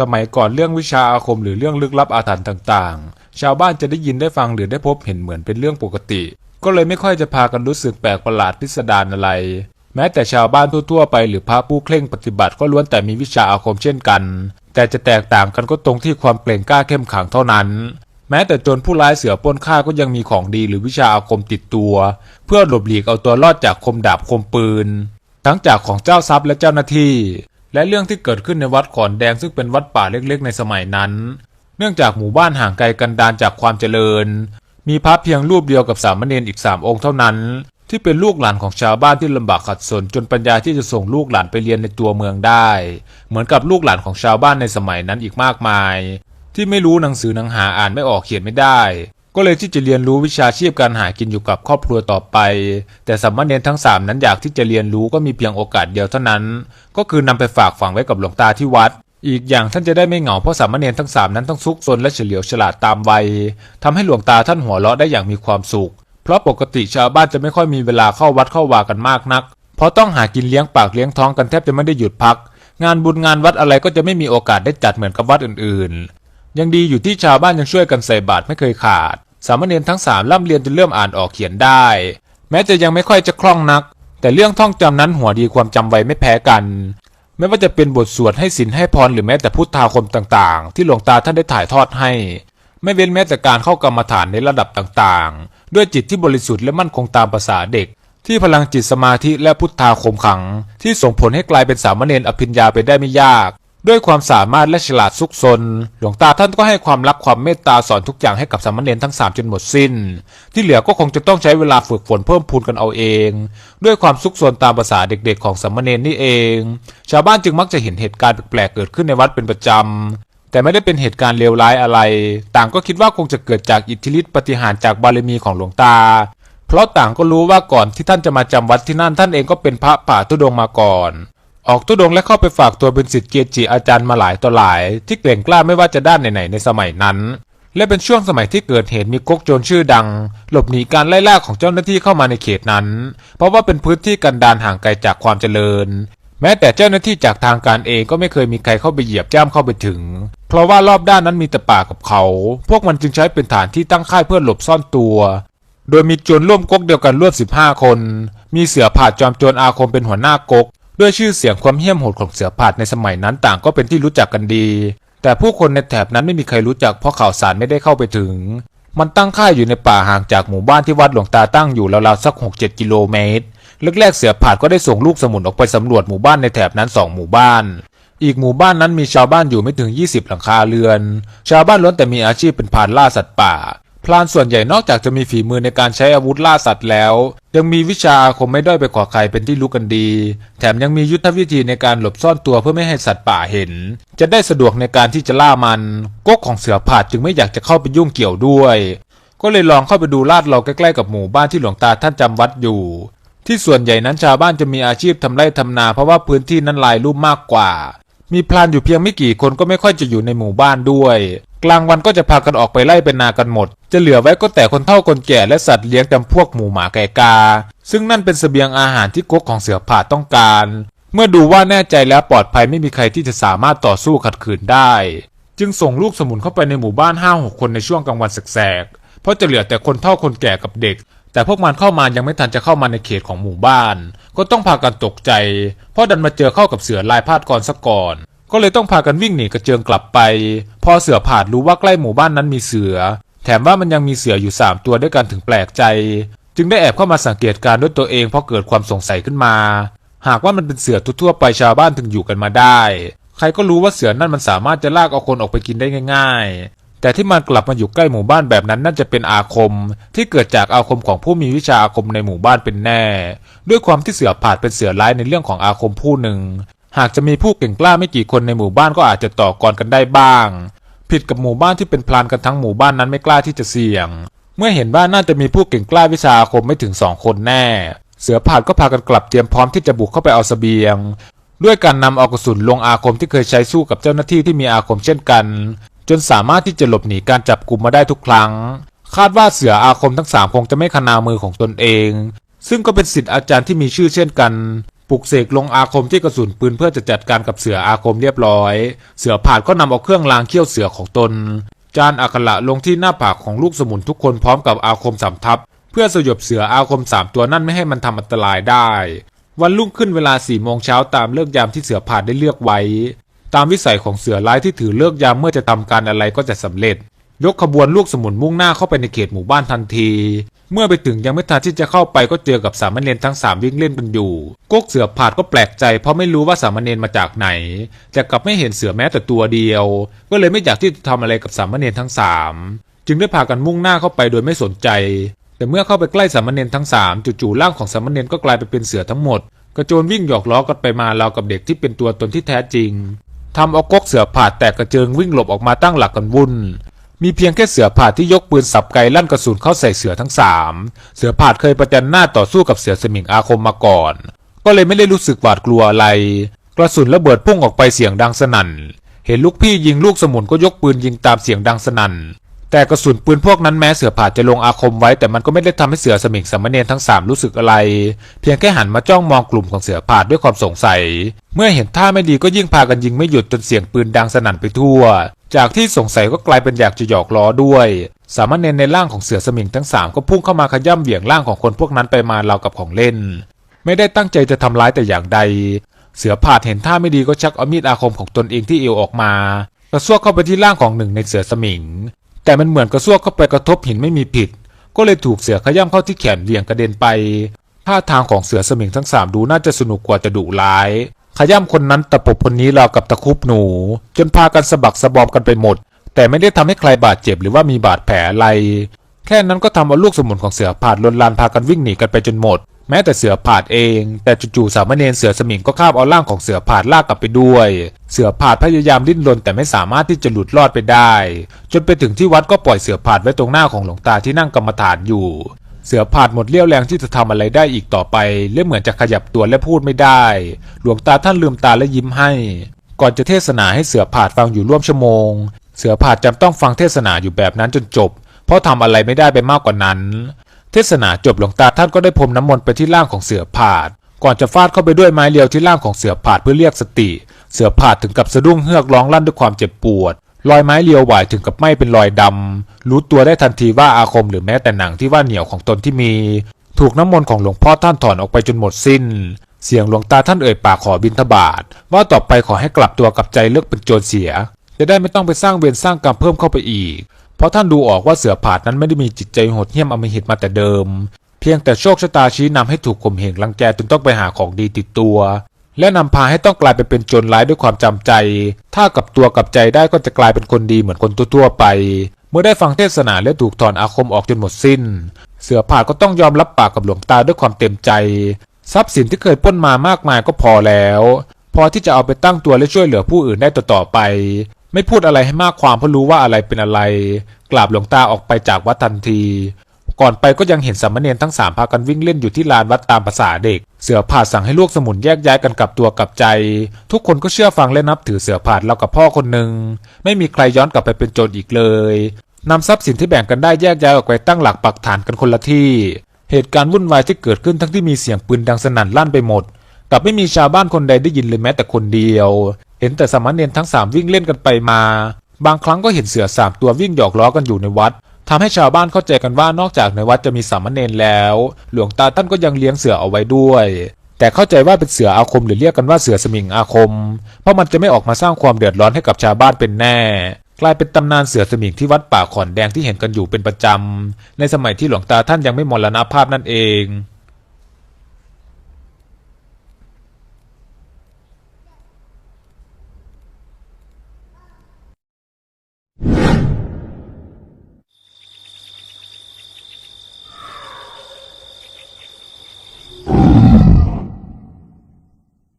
สมัยก่อนเรื่องวิชาอาคมหรือเรื่องลึกลับอาถรรพ์ต่างๆ ชาวบ้านจะได้ยินได้ฟังหรือได้พบเห็นเหมือนเป็นเรื่องปกติ ก็เลยไม่ค่อยจะพากันรู้สึกแปลกประหลาดพิสดารอะไร แม้แต่ชาวบ้านทั่วๆไปหรือพระผู้เคร่งปฏิบัติก็ล้วนแต่มีวิชาอาคมเช่นกัน แต่จะแตกต่างกันก็ตรงที่ความเกรงกล้าเข้มขังเท่านั้น แม้แต่โจรผู้ร้ายเสือป้นฆ่าก็ยังมีของดีหรือวิชาอาคมติดตัว เพื่อหลบหลีกเอาตัวรอดจากคมดาบคมปืน ทั้งจากของเจ้าทรัพย์และเจ้าหน้าที่ และเรื่องที่เกิดขึ้นในวัดขอนแดงซึ่งเป็นวัดป่าเล็กๆ ในสมัยนั้น เนื่องจากหมู่บ้านห่างไกลกันดานจากความเจริญ มีพระเพียงรูปเดียวกับสามเณรอีกสามองค์เท่านั้น ที่เป็นลูกหลานของชาวบ้านที่ลำบากขัดสนจนปัญญาที่จะส่งลูกหลานไปเรียนในตัวเมืองได้ เหมือนกับลูกหลานของชาวบ้านในสมัยนั้นอีกมากมาย ที่ไม่รู้หนังสือหนังหาอ่านไม่ออกเขียนไม่ได้ ก็เลยที่จะเรียนรู้วิชาชีพการหากินอยู่กับครอบครัวต่อไป แต่สามเณรทั้งสามนั้นอยากที่จะเรียนรู้ก็มีเพียงโอกาสเดียวเท่านั้น ก็คือนำไปฝากฝังไว้กับหลวงตาที่วัด อีกอย่างท่านจะได้ไม่เหงาเพราะสามเณรทั้งสามนั้นต้องซุกซนและเฉลียวฉลาดตามวัยทำให้หลวงตาท่านหัวเราะได้อย่างมีความสุข เพราะปกติชาวบ้านจะไม่ค่อยมีเวลาเข้าวัดเข้าวากันมากนัก เพราะต้องหากินเลี้ยงปากเลี้ยงท้องกันแทบจะไม่ได้หยุดพัก งานบุญงานวัดอะไรก็จะไม่มีโอกาสได้จัดเหมือนกับวัดอื่นๆ ยังดีอยู่ที่ชาวบ้านยังช่วยกันใส่บาตรไม่เคยขาด สามเณรทั้งสามร่ำเรียนจนเริ่มอ่านออกเขียนได้ แม้จะยังไม่ค่อยจะคล่องนัก แต่เรื่องท่องจำนั้นหัวดีความจำไวไม่แพ้กัน ไม่ว่าจะเป็นบทสวดให้ศีลให้พรหรือแม้แต่พุทธาคมต่างๆ ที่หลวงตาท่านได้ถ่ายทอดให้ ไม่เว้นแม้แต่การเข้ากรรมฐานในระดับต่างๆ ด้วยจิตที่บริสุทธิ์และมั่นคงตามภาษาเด็ก ที่พลังจิตสมาธิและพุทธาคมขัง ที่ส่งผลให้กลายเป็นสามเณรอภิญญาไปได้ไม่ยาก ด้วยความสามารถและฉลาดซุกซน หลวงตาท่านก็ให้ความรักความเมตตาสอนทุกอย่างให้กับสามเณรทั้งสามจนหมดสิ้น ที่เหลือก็คงจะต้องใช้เวลาฝึกฝนเพิ่มพูนกันเอาเอง ด้วยความซุกซนตามภาษาเด็กๆของสามเณรนี่เอง ชาวบ้านจึงมักจะเห็นเหตุการณ์แปลกๆเกิดขึ้นในวัดเป็นประจำแต่ไม่ได้เป็นเหตุการณ์เลวร้ายอะไร ต่างก็คิดว่าคงจะเกิดจากอิทธิฤทธิปฏิหารจากบารมีของหลวงตา เพราะต่างก็รู้ว่าก่อนที่ท่านจะมาจำวัดที่นั่นท่านเองก็เป็นพระป่าตุดงมาก่อน ออกตุดงและเข้าไปฝากตัวเป็นศิษย์เกจิอาจารย์มาหลายต่อหลาย ที่เกร่งกล้าไม่ว่าจะด้านไหนๆในสมัยนั้น และเป็นช่วงสมัยที่เกิดเหตุมีก๊กโจรชื่อดัง หลบหนีการไล่ล่าของเจ้าหน้าที่เข้ามาในเขตนั้น เพราะว่าเป็นพื้นที่กันดารห่างไกลจากความเจริญ แม้แต่เจ้าหน้าที่จากทางการเองก็ไม่เคยมีใครเข้าไปเหยียบย่ำเข้าไปถึง เพราะว่ารอบด้านนั้นมีแต่ป่ากับเขา พวกมันจึงใช้เป็นฐานที่ตั้งค่ายเพื่อหลบซ่อนตัวโดยมีโจรร่วมก๊กเดียวกันร่วม15 คน มีเสือผาดจอมโจรอาคมเป็นหัวหน้าก๊ก ด้วยชื่อเสียงความเหี้ยมโหดของเสือผาดในสมัยนั้นต่างก็เป็นที่รู้จักกันดี แต่ผู้คนในแถบนั้นไม่มีใครรู้จักเพราะข่าวสารไม่ได้เข้าไปถึง มันตั้งค่ายอยู่ในป่าห่างจากหมู่บ้านที่วัดหลวงตาตั้งอยู่ราวๆสัก 6-7 กิโลเมตรแรกๆเสือผาดก็ได้ส่งลูกสมุนออกไปสำรวจหมู่บ้านในแถบนั้นสองหมู่บ้าน อีกหมู่บ้านนั้นมีชาวบ้านอยู่ไม่ถึง 20 หลังคาเรือน ชาวบ้านล้วนแต่มีอาชีพเป็นพานล่าสัตว์ป่า พรานส่วนใหญ่นอกจากจะมีฝีมือในการใช้อาวุธล่าสัตว์แล้ว ยังมีวิชาคมไม่ด้อยไปกว่าใครเป็นที่รู้กันดี แถมยังมียุทธวิธีในการหลบซ่อนตัวเพื่อไม่ให้สัตว์ป่าเห็น จะได้สะดวกในการที่จะล่ามันก๊กของเสือผาดจึงไม่อยากจะเข้าไปยุ่งเกี่ยวด้วย ก็เลยลองเข้าไปดูลาดเราใกล้ๆกับหมู่บ้านที่หลวงตาท่านจำวัดอยู่ ที่ส่วนใหญ่นั้นชาวบ้านจะมีอาชีพทำไร่ทำนาเพราะว่าพื้นที่นั้นลายลุ่มมากกว่า มีพลานอยู่เพียงไม่กี่คนก็ไม่ค่อยจะอยู่ในหมู่บ้านด้วย กลางวันก็จะพากันออกไปไล่เป็นนากันหมด จะเหลือไว้ก็แต่คนเฒ่าคนแก่และสัตว์เลี้ยงจำพวกหมูหมาไก่กา ซึ่งนั่นเป็นเสบียงอาหารที่ก๊กของเสือผาดต้องการ เมื่อดูว่าแน่ใจแล้วปลอดภัยไม่มีใครที่จะสามารถต่อสู้ขัดขืนได้ จึงส่งลูกสมุนเข้าไปในหมู่บ้านห้าหกคนในช่วงกลางวันแสกๆเพราะจะเหลือแต่คนเฒ่าคนแก่กับเด็ก แต่พวกมันเข้ามายังไม่ทันจะเข้ามาในเขตของหมู่บ้าน ก็ต้องพากันตกใจ เพราะดันมาเจอเข้ากับเสือลายพาดก่อนซะก่อน ก็เลยต้องพากันวิ่งหนีกระเจิงกลับไป พอเสือผาดรู้ว่าใกล้หมู่บ้านนั้นมีเสือ แถมว่ามันยังมีเสืออยู่สามตัวด้วยกันถึงแปลกใจ จึงได้แอบเข้ามาสังเกตการณ์ด้วยตัวเองเพราะเกิดความสงสัยขึ้นมา หากว่ามันเป็นเสือทั่วไปชาวบ้านถึงอยู่กันมาได้ ใครก็รู้ว่าเสือนั่นมันสามารถจะลากเอาคนออกไปกินได้ง่าย ๆ แต่ที่มันกลับมาอยู่ใกล้หมู่บ้านแบบนั้นน่าจะเป็นอาคม ที่เกิดจากอาคมของผู้มีวิชาอาคมในหมู่บ้านเป็นแน่ ด้วยความที่เสือผาดเป็นเสือร้ายในเรื่องของอาคมผู้หนึ่ง หากจะมีผู้เก่งกล้าไม่กี่คนในหมู่บ้านก็อาจจะต่อกรกันได้บ้าง ผิดกับหมู่บ้านที่เป็นพลานกันทั้งหมู่บ้านนั้นไม่กล้าที่จะเสี่ยง เมื่อเห็นว่าน่าจะมีผู้เก่งกล้าวิชาอาคมไม่ถึงสองคนแน่ เสือผาดก็พากันกลับเตรียมพร้อมที่จะบุกเข้าไปเอาเสบียง ด้วยการนำเอากระสุนลงอาคมที่เคยใช้สู้กับเจ้าหน้าที่ที่มีอาคมเช่นกัน จนสามารถที่จะหลบหนีการจับกลุ่มมาได้ทุกครั้ง คาดว่าเสืออาคมทั้งสามคงจะไม่ขนามือของตนเองซึ่งก็เป็นสิทธิ์อาจารย์ที่มีชื่อเช่นกัน ปลุกเสกลงอาคมที่กระสุนปืนเพื่อจะจัดการกับเสืออาคมเรียบร้อย เสือผาดก็นำเอาเครื่องรางเขี้ยวเสือของตน จานอักขระลงที่หน้าผากของลูกสมุนทุกคนพร้อมกับอาคมสามทับ เพื่อสยบเสืออาคมสามตัวนั่นไม่ให้มันทำอันตรายได้ วันรุ่งขึ้นเวลาสี่โมงเช้าตามเลิกยามที่เสือผาดได้เลือกไว้ ตามวิสัยของเสือร้ายที่ถือเลิกยามเมื่อจะทำการอะไรก็จะสำเร็จ ยกขบวนลูกสมุนมุ่งหน้าเข้าไปในเขตหมู่บ้านทันที เมื่อไปถึงยังไม่ทันที่จะเข้าไปก็เจอกับสามเณรทั้งสามวิ่งเล่นกันอยู่ก๊กเสือผาดก็แปลกใจ เพราะไม่รู้ว่าสามเณรมาจากไหน แต่กลับไม่เห็นเสือแม้แต่ตัวเดียว ก็เลยไม่อยากที่จะทำอะไรกับสามเณรทั้งสามจึงได้พากันมุ่งหน้าเข้าไปโดยไม่สนใจ แต่เมื่อเข้าไปใกล้สามเณรทั้งสามจู่ๆร่างของสามเณรก็กลายไปเป็นเสือทั้งหมด กระโจนวิ่งหยอกล้อกันไปมาราวกับเด็กที่เป็นตัวตนที่แท้จริงทำเอาก๊กเสือผาดแตกกระเจิงวิ่งหลบออกมาตั้งหลักกันวุ่น มีเพียงแค่เสือผาดที่ยกปืนสับไกลั่นกระสุนเข้าใส่เสือทั้งสามเสือผาดเคยประจันหน้าต่อสู้กับเสือสมิงอาคมมาก่อน ก็เลยไม่ได้รู้สึกหวาดกลัวอะไร กระสุนระเบิดพุ่งออกไปเสียงดังสนั่น เห็นลูกพี่ยิงลูกสมุนก็ยกปืนยิงตามเสียงดังสนั่น แต่กระสุนปืนพวกนั้นแม้เสือผาดจะลงอาคมไว้ แต่มันก็ไม่ได้ทำให้เสือสมิงสามเณรทั้งสามรู้สึกอะไร เพียงแค่หันมาจ้องมองกลุ่มของเสือผาดด้วยความสงสัย เมื่อเห็นท่าไม่ดีก็ยิ่งพากันยิงไม่หยุดจนเสียงปืนดังสนั่นไปทั่ว จากที่สงสัยก็กลายเป็นอยากจะหยอกล้อด้วย สามเณรในร่างของเสือสมิงทั้งสามก็พุ่งเข้ามาขย่ำเหวี่ยงร่างของคนพวกนั้นไปมาราวกับของเล่น ไม่ได้ตั้งใจจะทำร้ายแต่อย่างใด เสือผาดเห็นท่าไม่ดีก็ชักเอามีดอาคมของตนเองที่เอวออกมากระซวกเข้าไปที่ร่างของหนึ่งในเสือสมิง แต่มันเหมือนกระซวกเข้าไปกระทบหินไม่มีผิด ก็เลยถูกเสือขย้ำเข้าที่แขนเหวี่ยงกระเด็นไปท่าทางของเสือสมิงทั้งสามดูน่าจะสนุกกว่าจะดุร้าย ขย้ำคนนั้นตะปบคนนี้ราวกับตะคุบหนู จนพากันสะบักสะบอมกันไปหมด แต่ไม่ได้ทำให้ใครบาดเจ็บหรือว่ามีบาดแผลอะไร แค่นั้นก็ทำเอาลูกสมุนของเสือผาดลนลานพากันวิ่งหนีกันไปจนหมด แม้แต่เสือผาดเอง แต่จู่ๆสามเณรเสือสมิงก็คาบเอาร่างของเสือผาดลากกลับไปด้วย เสือผาดพยายามดิ้นรนแต่ไม่สามารถที่จะหลุดรอดไปได้ จนไปถึงที่วัดก็ปล่อยเสือผาดไว้ตรงหน้าของหลวงตาที่นั่งกรรมฐานอยู่ เสือผาดหมดเรี่ยวแรงที่จะทำอะไรได้อีกต่อไปและเหมือนจะขยับตัวและพูดไม่ได้ หลวงตาท่านลืมตาและยิ้มให้ ก่อนจะเทศนาให้เสือผาดฟังอยู่ร่วมชั่วโมง เสือผาดจำต้องฟังเทศนาอยู่แบบนั้นจนจบ เพราะทำอะไรไม่ได้ไปมากกว่านั้น เทศนาจบหลวงตาท่านก็ได้พรมน้ำมนต์ไปที่ร่างของเสือผาด ก่อนจะฟาดเข้าไปด้วยไม้เรียวที่ร่างของเสือผาดเพื่อเรียกสติ เสือผาดถึงกับสะดุ้งเฮือกร้องลั่นด้วยความเจ็บปวดรอยไม้เรียวไหวถึงกับไหม้เป็นรอยดำ รู้ตัวได้ทันทีว่าอาคมหรือแม้แต่หนังที่ว่าเหนียวของตนที่มี ถูกน้ำมนต์ของหลวงพ่อท่านถอนออกไปจนหมดสิ้น เสียงหลวงตาท่านเอ่ยปากขอบิณฑบาตว่าต่อไปขอให้กลับตัวกลับใจเลิกเป็นโจรเสีย จะได้ไม่ต้องไปสร้างเวรสร้างกรรมเพิ่มเข้าไปอีก เพราะท่านดูออกว่าเสือผาดนั้นไม่ได้มีจิตใจโหดเหี้ยมอมหิตมาแต่เดิม เพียงแต่โชคชะตาชี้นำให้ถูกข่มเหงรังแกจนต้องไปหาของดีติดตัว และนำพาให้ต้องกลายไปเป็นโจรร้ายด้วยความจำใจ ถ้ากลับตัวกลับใจได้ก็จะกลายเป็นคนดีเหมือนคนทั่วๆไป เมื่อได้ฟังเทศนาและถูกถอนอาคมออกจนหมดสิ้น เสือผาดก็ต้องยอมรับปากกับหลวงตาด้วยความเต็มใจ ทรัพย์สินที่เคยปล้นมามากมายก็พอแล้ว พอที่จะเอาไปตั้งตัวและช่วยเหลือผู้อื่นได้ต่อๆไป ไม่พูดอะไรให้มากความเพราะรู้ว่าอะไรเป็นอะไร กราบหลวงตาออกไปจากวัดทันที ก่อนไปก็ยังเห็นสามเณรทั้งสามพากันวิ่งเล่นอยู่ที่ลานวัดตามภาษาเด็ก เสือผาดสั่งให้ลูกสมุนแยกย้ายกันกลับตัวกลับใจ ทุกคนก็เชื่อฟังและนับถือเสือผาดเรากับพ่อคนหนึ่ง ไม่มีใครย้อนกลับไปเป็นโจรอีกเลยนำทรัพย์สินที่แบ่งกันได้แยกย้ายออกไปตั้งหลักปักฐานกันคนละที่ เหตุการณ์วุ่นวายที่เกิดขึ้นทั้งที่มีเสียงปืนดังสนั่นลั่นไปหมด กลับไม่มีชาวบ้านคนใดได้ยินเลยแม้แต่คนเดียว เห็นแต่สามเณรทั้งสามวิ่งเล่นกันไปมา บางครั้งก็เห็นเสือสามตัววิ่งหยอกล้อกันอยู่ในวัดทำให้ชาวบ้านเข้าใจกันว่านอกจากในวัดจะมีสามเณรแล้ว หลวงตาท่านก็ยังเลี้ยงเสือเอาไว้ด้วย แต่เข้าใจว่าเป็นเสืออาคมหรือเรียกกันว่าเสือสมิงอาคม เพราะมันจะไม่ออกมาสร้างความเดือดร้อนให้กับชาวบ้านเป็นแน่กลายเป็นตำนานเสือสมิงที่วัดป่าขอนแดงที่เห็นกันอยู่เป็นประจำ ในสมัยที่หลวงตาท่านยังไม่มรณภาพนั่นเอง